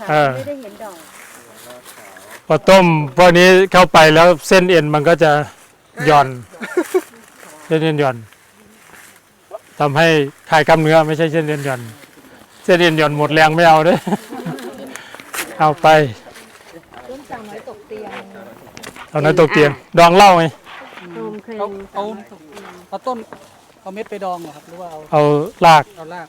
ค่ะเออ ไม่ได้เห็นดอกพอต้มพวกนี้เข้าไปแล้วเส้นเอ็นมันก็จะหย่อน เส้นเอ็นหย่อนทำให้คลายกล้ามเนื้อไม่ใช่เส้นเอ็นหย่อน เส้นเอ็นหย่อนหมดแรงไม่เอาเด้วยเอาไปต้นสาวน้อยตกเตียงเอาน้อยตกเตียงดองเหล้าไงโดมเคยเอาเอาเอาต้นเอาเม็ดไปดองเหรอครับหรือว่าเอาเอาลากเอาราก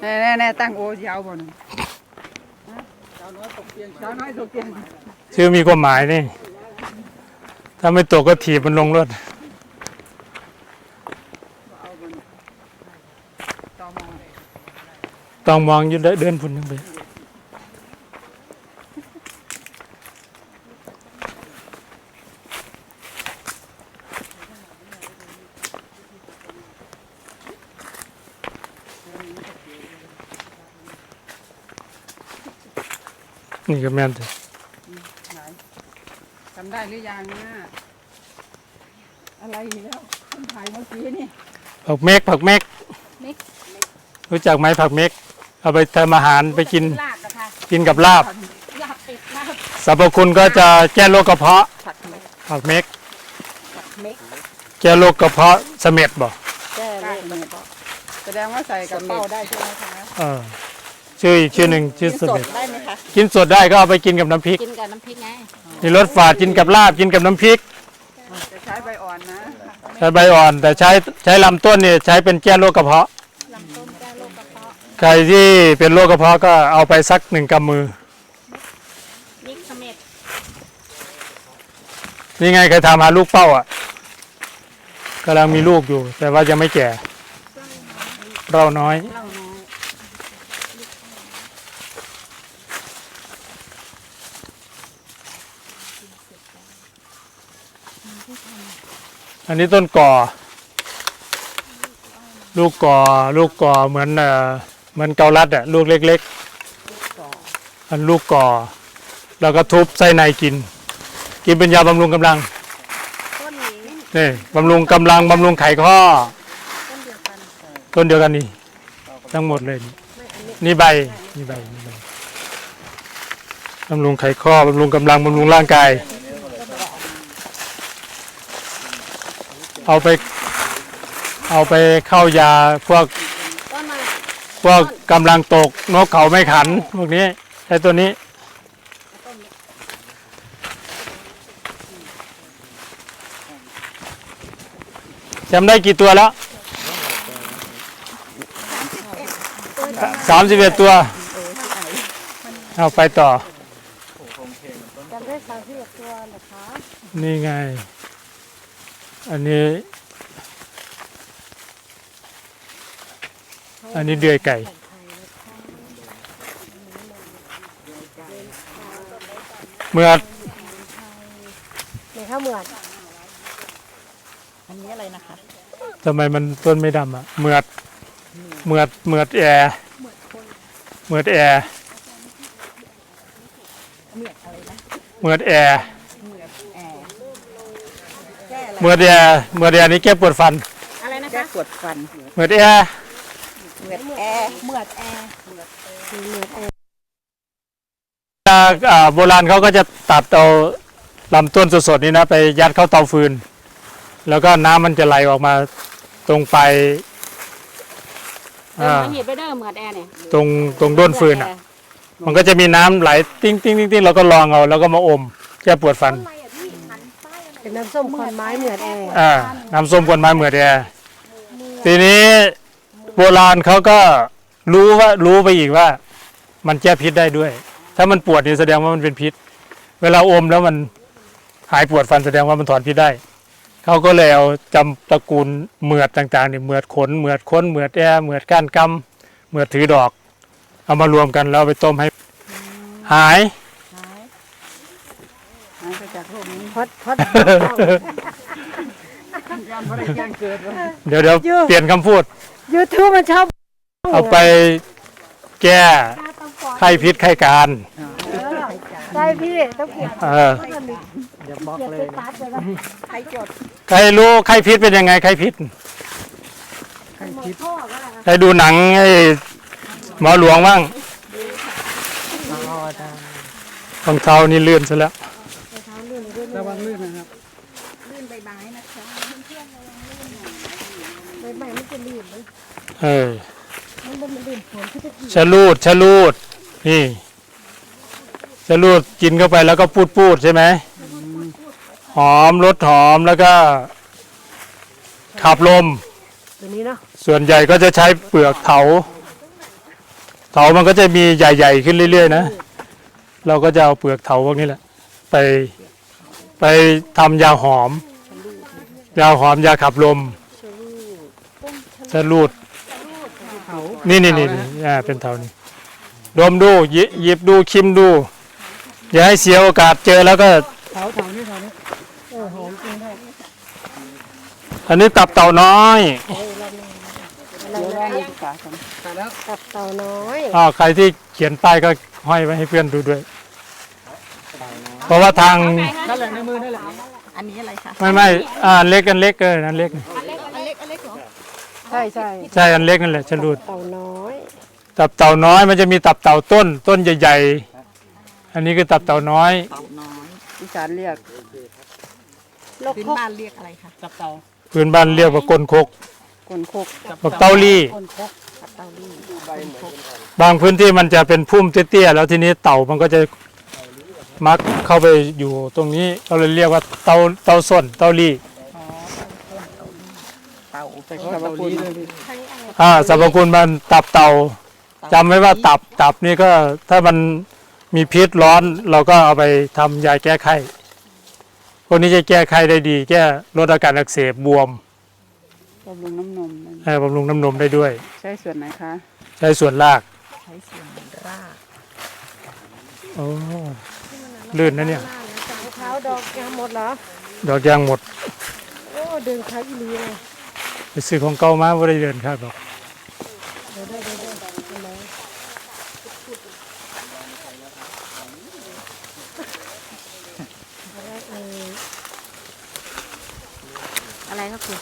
แน่แน่แน่ตั้งโอ้ยาวบ่นสาวน้อยตกเตียง ชื่อมีความหมายนี่ ถ้าไม่ตกก็ถีบมันลงรถต่อมองต้องมองอยืดเดินพุ่นยังไป นี่ก็แม่นเลยจำได้หรือยังนะอะไรอีกแล้วคนถ่ายเมื่อกี้นี่ ผักเมกผักเมกรู้จักไหมผักเมก เอาไปทำอาหารไปกินลากอะค่ะกินกับลาบลากเป็ดลากสรรพคุณก็จะแก้โรคกระเพาะ ผักเม็ดผักเมกเม็กแก้โรคกระเพาะเสม็ดบ่แก้เลได้ยเม็ดแสดงว่าใส่กระเป๋าได้ใช่ไหมคะเออ ชื่ออีกชื่อหนึ่งชื่อเสสดม็ดได้ไหมคะ กินสดได้ก็เอาไปกินกับน้ำพริกกินกับน้ำพริกไงมีรสฝาดกินกับลาบกินกับน้ำพริกจะใช้ใบอ่อนนะ ใช้ใบอ่อน แต่ใช้ใช้ลำต้นเนี่ยใช้เป็นแก้โรคกระเพาะ ลำต้นแก้โรคกระเพาะใครที่เป็นโรคกระเพาะก็เอาไปสักหนึ่งกำมือมิกเสม็ดนี่ไงใครทำหาลูกเป้าอะกำลังมีลูกอยู่ แต่ว่ายังไม่แก่เราน้อยเหล้า อยอันนี้ต้นก่อ ลูกก่อลูกก่อเหมือนเอ่อเหมือนเกาลัดอะลูกเล็ก ๆ อันลูกก่อ แล้วก็ทุบไส้ในกิน กินเป็นยาบำรุงกำลังต้นนี้นี่บำรุงกำลังบำรุงไขข้อ ต้นเดียวกันต้นเดียวกันนี่ทั้งหมดเลยนี่ไม่อันนี้นี่ใบนี่ใบนี่ใบบำรุงไขข้อบำรุงกำลังบำรุงร่างกาย เอาไป เอาไปเข้ายาพวกต้นมาพวกกำลังตกนกเขาไม่ขันพวกนี้ใช้ตัวนี้ จำได้กี่ตัวแล้วสามสิบเอ็ดตัว เอาไปต่อ จำได้สามสิบเอ็ดตัวเหรอคะ นี่ไง อันนี้ อันนี้เดือยไก่ เมื่อในข้าวเหมือดอันนี้อะไรนะคะทำไมมันต้นไม่ดำอะเมือดเมือดเมือดแอร์เมือดแอร์เมือดแอร์ เมือดแอร์เมือดแอร์นี่แก้ปวดฟัน อะไรนะแก้คะปวดฟันเมือดแอร์เหมือดแอร์เหมือดแอร์เหมือดแอร์อ่าโบราณเขาก็จะตัดเอาลำต้นสดๆนี่นะไปยัดเข้าเตาฟืน แล้วก็น้ำมันจะไหลออกมาตรงไปลายเอออ่ามาหยิบไปเด้อเหมือดแอร์เนี่ยตรงตรงด้นฟืนอะ มันก็จะมีน้ำไหลติ้งติ้งติ้งติ้งเราก็ลองเอาแล้วก็มาอมแก้ปวดฟัน เป็นน้ำส้มควนไม้เหมือดแอร์อ่าน้ำส้มกวนไม้เหมือดแอร์ทีนี้โบราณเขาก็รู้ว่ารู้ไปอีกว่า มันแก้พิษได้ด้วย ถ้ามันปวดนี่แสดงว่ามันเป็นพิษ เวลาอมแล้วมันหายปวดฟันแสดงว่ามันถอนพิษได้เขาก็เลยเอาจำตระกูลเหมือดต่างๆเนี่ยเหมือดขนเหมือดค้นเหมือดแอร์เหมือดก้านกำเหมือดถือดอก เอามารวมกันแล้วไปต้มให้ หาย หายไปจากโลกนี้พอดพอดยามพระแจ้งเกิดว่าเดี๋ยวเดี๋ยวเปลี่ยนคำพูด ยูทูบมันชอบเอาไปแก้ไข้พิษไข้การใช่พี่ต้องเขียนเอออย่าบล็อกเขียนเลเป็ยนการ์ดเลยนะใครจดใครรู้ไข้พิษเป็นยังไงไข้พิษพ่อก็ได้ใครดูหนังไอ้หมอหลวงบ้างออ๋อได้รองเท้านี่เลื่อนซะแล้ว ระวังลื่นนะครับ ใบไม้มันจะลื่นเลย เออมันบ่มันลื่นฝนคือตะกี้ชะลูดชะลูด นี่ชะลูดกินเข้าไปแล้วก็พูดพูดใช่ไหมหอมรสหอมแล้วก็ ขับลมตัวนี้เนาะส่วนใหญ่ก็จะใช้เปลือกเถา เถามันก็จะมีใหญ่ ๆ ขึ้นเรื่อย ๆ นะ เราก็จะเอาเปลือกเถาพวกนี้แหละ ไปไปทำยาหอม ยาหอมยาขับลมชะลูดเขานี่นี่นี่นี่อ่าเป็นเถานี่ดมดูหยิหยิบดูชิมดู อย่าให้เสียโอกาสเจอแล้วก็ เถาเถานี่เถานี่เออหอมจริงได้อันนี้ตับเต่าน้อยเดี๋ยวได้ศึกษากันตัดแล้วตับเต่าน้อยอ้าวใครที่เขียนป้ายก็ห้อยไว้ให้เพื่อนดูด้วย เพราะว่าทางนั่นแหละในมือนั่นแหละอันนี้อะไรคะไม่ไม่อ่าอันเล็กอันเล็กเอออันเล็ก ใช่ใช่ใช่อันเล็กนั่นแหละฉลูด เต่าน้อย ตับเต่าน้อยมันจะมีตับเต่าต้น ต้นใหญ่ๆ อันนี้คือตับเต่าน้อย เต่าน้อยอีสานเรียกโลกพื้นคกบ้านเรียกอะไรคะจับเตาพื้นบ้านเรียกว่าก้นคกกนคกจับบักเต้าลี่ก้นคกเต่าลี่บางพื้นที่มันจะเป็นพุ่มเตี้ยๆ แล้วทีนี้เต่ามันก็จะมักเข้าไปอยู่ตรงนี้เราเลยเรียกว่าเต่าเต่าส้นเต่าลี่เต่า แต่เขาเตาลีเลยพี่อ่าสรรพคุณมันตับเต่าจำไว้ว่าตับตับนี่ก็ถ้ามันมีพิษร้อนเราก็เอาไปทำยาแก้ไข้พวกนี้จะแก้ไข้ได้ดี แก้ลดอาการอักเสบบวมบำรุงน้ำนมนั่นเอ่อบำรุงน้ำนมได้ด้วย ใช่ส่วนไหนคะใช้ส่วนรากใช้ส่วนรากโอ้ลื่นนะเนี่ยสามเท้าดอกยางหมดเหรอ ดอกยางหมด โอ้ เดินขาอีหลีเลย ไปซื้อของเก่ามาไม่ได้เดินครับบอกเดี๋ยวได้เดี๋ยวได้เดี๋ยวได้อะไรเอ่ยอะไรครับคุณ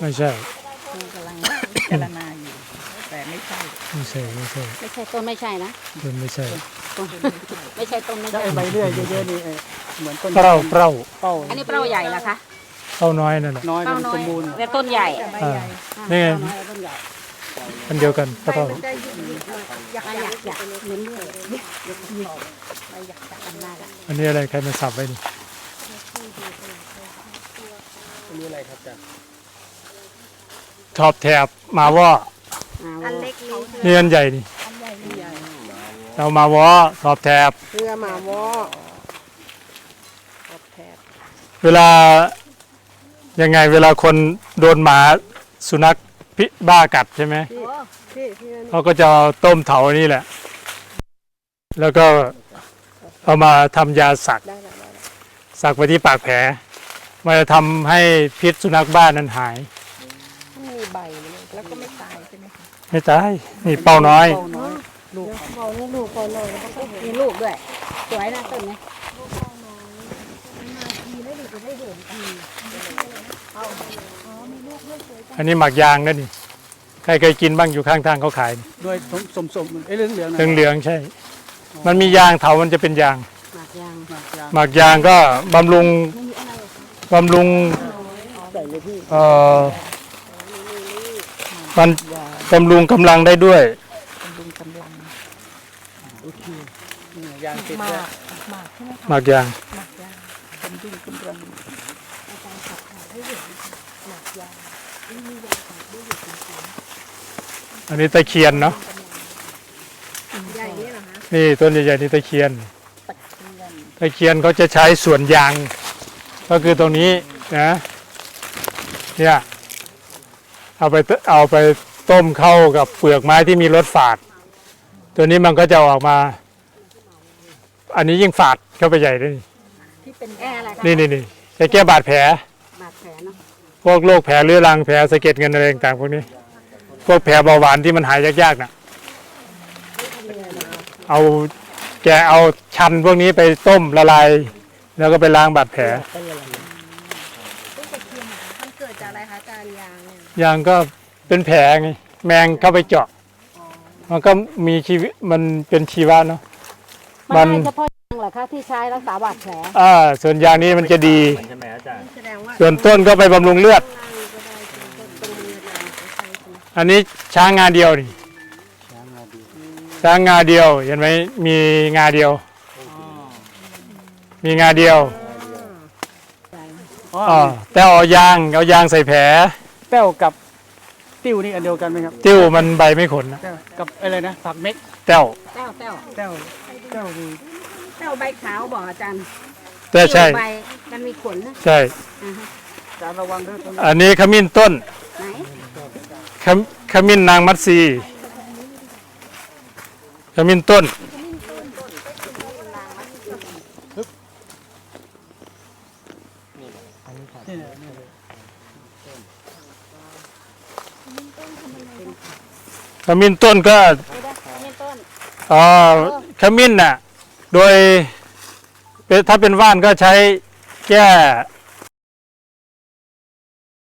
ไม่ใช่ครูกำลังพิจารณาอยู่ แต่ไม่ใช่ ไม่ใช่ไม่ใช่ไม่ใช่ต้นไม่ใช่นะเดินไม่ใช่ ต้นไม่ใช่ต้นไม่ถ้าใช่ไอ้ใบเลื่อยเยอะๆนี่ เออเหมือนต้นเปร้าเปร้าเป้าอันนี้เปราใหญ่ละคะเปร้าน้อยนั่นแหละน้อยเปรามันน้อสยมบูรณ์แต่ต้นใหญ่ อ่านี่ไงน้อยต้นใหญ่อันเดียวกันเปร้าอยากอยากอยากเหมือนด้วยไปอยากจะทำได้ละอันนี้อะไรใครมาสับไว้นี่นี่อะไรครับจ๊ะชอบแถบมาว่าอันเล็กนี้นี่อันใหญ่นี่เรามาว่าชอบแถบเรือหมาวอขอบแถบ เวลายังไงเวลาคนโดนหมาสุนัขพิบ้ากัดใช่ไหมพี่พี่พี่นั่นเขาก็จะเอาต้มเถานี่แหละ แล้วก็เอามาทำยาสัก ได้ได้ได้สักไปที่ปากแผลมันจะทำให้พิษสุนัขบ้านนั้นหายมีใบมันเลยแล้วก็ไม่ตายใช่ไหมคะไม่ตายนี่เป้าน้อย เป้าน้อย ลูกเบานี่ลูกเบาหน่อยแล้วก็เห็นมีลูกด้วย สวยนะต้นนี้ อันนี้หมักยางนั่นนี่ใครเคยกินบ้างอยู่ข้างทางเขาขายด้วยสมสมๆไอ้เหลืองเหลืองๆนะเหลืองเหลืองๆใช่ มันมียางเถามันจะเป็นยาง หมากยางหมากยางหมักยางก็บำรุงบำรุงใส่เลยพี่เอ่อมันบำรุงกำลังได้ด้วย บำรุงกำลังนี่ยางติดหด้วยมากหมากใช่ไหมหมักยางหมากยางบำรุงกำลัง อันนี้ตะเคียนเนาะใหญ่นี่เหรอคะนี่ต้นใหญ่ๆนี่ตะเคียน ตะเคียนตะเคียนเขาจะใช้ส่วนยาง ก็คือตรงนี้นะเนี่ยเอาไปตเอาไปต้มเข้ากับเปลือกไม้ที่มีรสฝาด ตัวนี้มันก็จะออกมา อันนี้ยิ่งฝาดเข้าไปใหญ่เลยที่เป็นแอร์อะไรคะนี่นี่นี่จะแก้บาดแผลบาดแผลเนาะพวกโรคแผลเรื้อรังแผลสะเก็ดเงินอะไรต่างๆพวกนี้ พวกแผลเบาหวานที่มันหายยากๆน่ะ เอาแกเอาชันพวกนี้ไปต้มละลาย แล้วก็ไปล้างบาดแผลมันเกิดจากอะไรคะอาจารย์ยางเนี่ยยางก็เป็นแผลไงแมงเข้าไปเจาะแมันก็มีชีวิตมันเป็นชีวะเนาะมัมันนได้เฉพาะยางเหรอคะที่ใช้รักษาบาดแผลอ่าส่วนยางนี้มันจะดี ใช่ไหมอาจารย์แสดงว่าส่วนต้นก็ไปบำรุงเลือด อันนี้ช้างงาเดียวนี่ช้างงาเดียวเห็นไหมมีงาเดียว มีงาเดียวอ๋ออ๋อแต่เอายางเอายางใส่แผล แต้วกับติ้วนี่อันเดียวกันไหมครับติ้วมันใบไม่ขนนะแต้วกับอะไรนะผักเม็กแต้วแต้วแต้วแต้วแต้วคือแต้วใบขาวบอกอาจารย์แต่ใช่ใบมันมีขนนะใช่อ่าฮะจานระวังด้วยต้นอันนี้ขมิ้นต้นไหน ขมขมิ้นนางมัดซีขมิ้นต้นนี่เนี่ยนี่เลยขมิ้นต้นก็นี่ต้นเอ่อขมิ้นน่ะ โดยเป็นถ้าเป็นว่านก็ใช้แก้